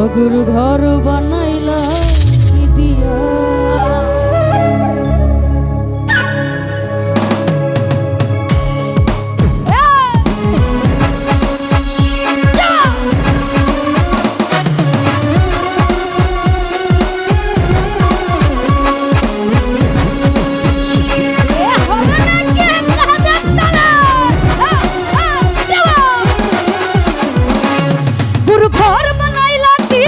অগুরু ঘর বানাইলা দিয়া?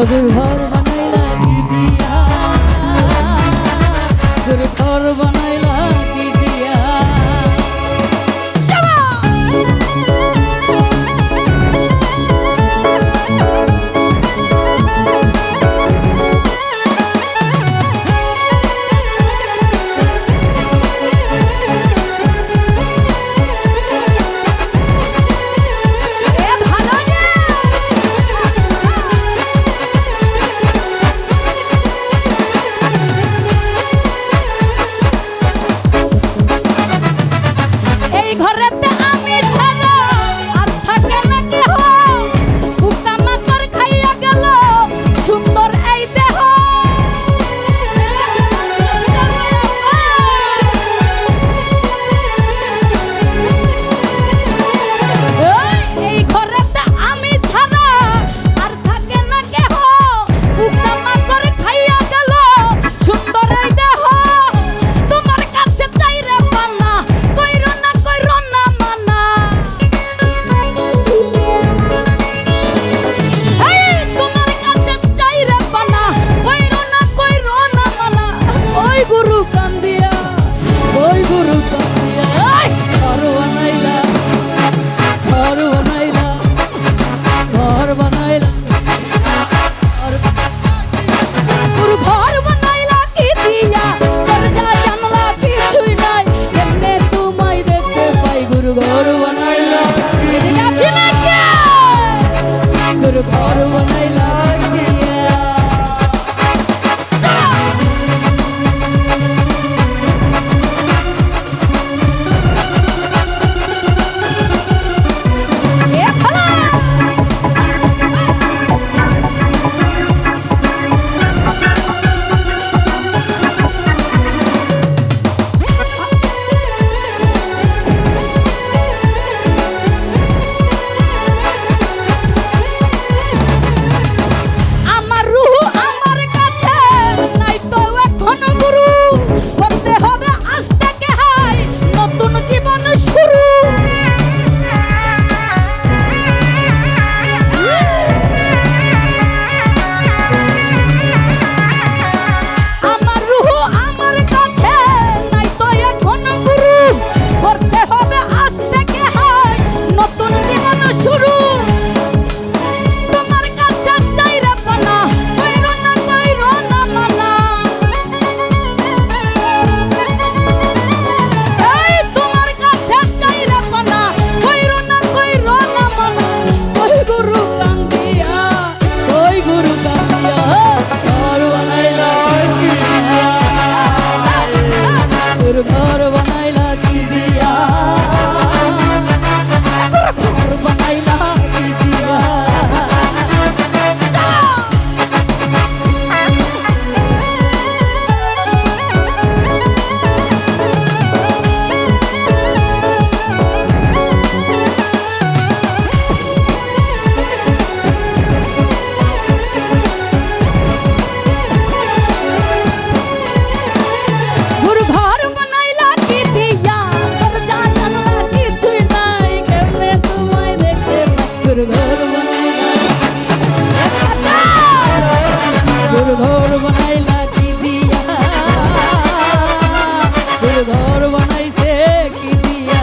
তোদের ঘর বানাইলা দিদিয়া। তোর ঘর বানাই Europe, Ottawa, ধর বানাইলা কি দিয়া ধর বানাইছে কি দিয়া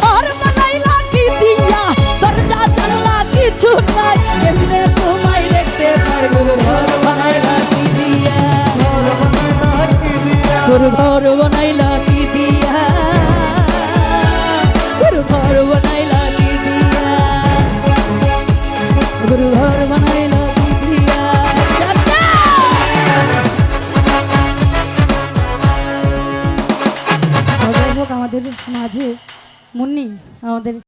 ঘর বানাইলা কি দিয়া দরজা, জানলা কিছু নাই। এমনি তোমায় দেখতে পারব ঘর বানাইলা কি দিয়া তোর ঘর বানাইলা কি দিয়া তোর ঘর বানাইলা